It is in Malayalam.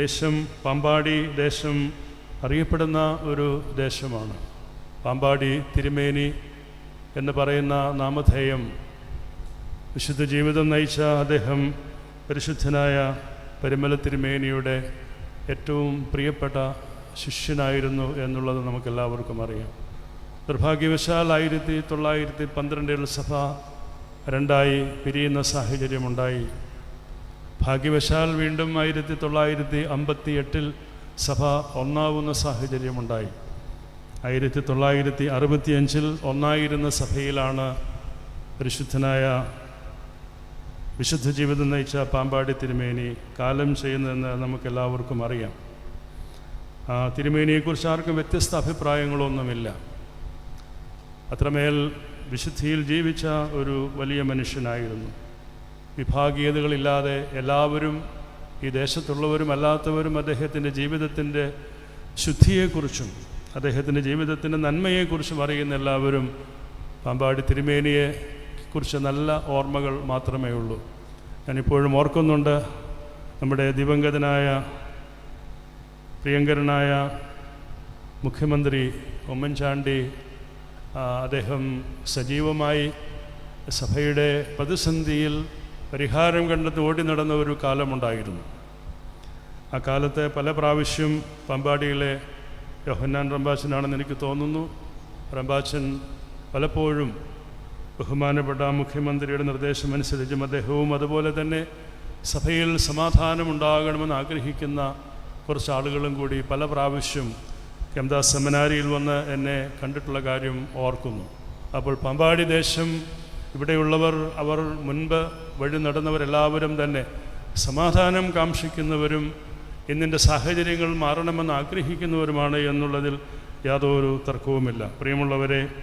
ദേശം പാമ്പാടി ദേശം അറിയപ്പെടുന്ന ഒരു ദേശമാണ്. പാമ്പാടി തിരുമേനി എന്ന് പറയുന്ന നാമധേയം വിശുദ്ധ ജീവിതം നയിച്ച അദ്ദേഹം പരിശുദ്ധനായ പരിമല തിരുമേനിയുടെ ഏറ്റവും പ്രിയപ്പെട്ട ശിഷ്യനായിരുന്നു എന്നുള്ളത് നമുക്കെല്ലാവർക്കും അറിയാം. നിർഭാഗ്യവശാൽ ആയിരത്തി തൊള്ളായിരത്തി പന്ത്രണ്ടിൽ സഭ രണ്ടായി പിരിയുന്ന സാഹചര്യമുണ്ടായി. ഭാഗ്യവശാൽ വീണ്ടും ആയിരത്തി തൊള്ളായിരത്തി അമ്പത്തി എട്ടിൽ സഭ ഒന്നാവുന്ന സാഹചര്യമുണ്ടായി. ആയിരത്തി തൊള്ളായിരത്തി അറുപത്തിയഞ്ചിൽ ഒന്നായിരുന്ന സഭയിലാണ് പരിശുദ്ധനായ വിശുദ്ധ ജീവിതം നയിച്ച പാമ്പാടി തിരുമേനി കാലം ചെയ്യുന്നതെന്ന് നമുക്കെല്ലാവർക്കും അറിയാം. തിരുമേനിയെക്കുറിച്ച് ആർക്കും വ്യത്യസ്ത അഭിപ്രായങ്ങളൊന്നുമില്ല. അത്രമേൽ വിശുദ്ധിയിൽ ജീവിച്ച ഒരു വലിയ മനുഷ്യനായിരുന്നു. വിഭാഗീയതകളില്ലാതെ എല്ലാവരും ഈ ദേശത്തുള്ളവരും അല്ലാത്തവരും അദ്ദേഹത്തിന്റെ ജീവിതത്തിന്റെ ശുദ്ധിയെക്കുറിച്ചും അദ്ദേഹത്തിന്റെ ജീവിതത്തിന്റെ നന്മയെക്കുറിച്ചും അറിയുന്ന എല്ലാവരും പാമ്പാടി തിരുമേനിയെ കുറിച്ച് നല്ല ഓർമ്മകൾ മാത്രമേ ഉള്ളൂ. ഞാനിപ്പോഴും ഓർക്കുന്നുണ്ട് നമ്മുടെ ദിവംഗതനായ പ്രിയങ്കരനായ മുഖ്യമന്ത്രി ഉമ്മൻചാണ്ടി അദ്ദേഹം സജീവമായി സഭയുടെ പ്രതിസന്ധിയിൽ പരിഹാരം കണ്ടെത്തി ഓടി നടന്ന ഒരു കാലമുണ്ടായിരുന്നു. ആ കാലത്തെ പല പ്രാവശ്യം പമ്പാടിയിലെ യോഹന്നാൻ റംബാച്ചനാണെന്ന് എനിക്ക് തോന്നുന്നു. റംബാച്ചൻ പലപ്പോഴും ബഹുമാനപ്പെട്ട മുഖ്യമന്ത്രിയുടെ നിർദ്ദേശം നിർദ്ദേശമനുസരിച്ചും അദ്ദേഹവും അതുപോലെ തന്നെ സഭയിൽ സമാധാനമുണ്ടാകണമെന്ന് ആഗ്രഹിക്കുന്ന കുറച്ച് ആളുകളും കൂടി പല പ്രാവശ്യം കെംദാസ് സെമിനാരിയിൽ വന്ന് എന്നെ കണ്ടിട്ടുള്ള കാര്യം ഓർക്കുന്നു. അപ്പോൾ പമ്പാടി ദേശം ഇവിടെയുള്ളവർ അവർ മുൻപ് വഴി നടന്നവരെല്ലാവരും തന്നെ സമാധാനം കാക്ഷിക്കുന്നവരും ഇന്നിന്റെ സാഹചര്യങ്ങൾ മാറണമെന്ന് ആഗ്രഹിക്കുന്നവരുമാണ് എന്നുള്ളതിൽ യാതൊരു തർക്കവുമില്ല. പ്രിയമുള്ളവരെ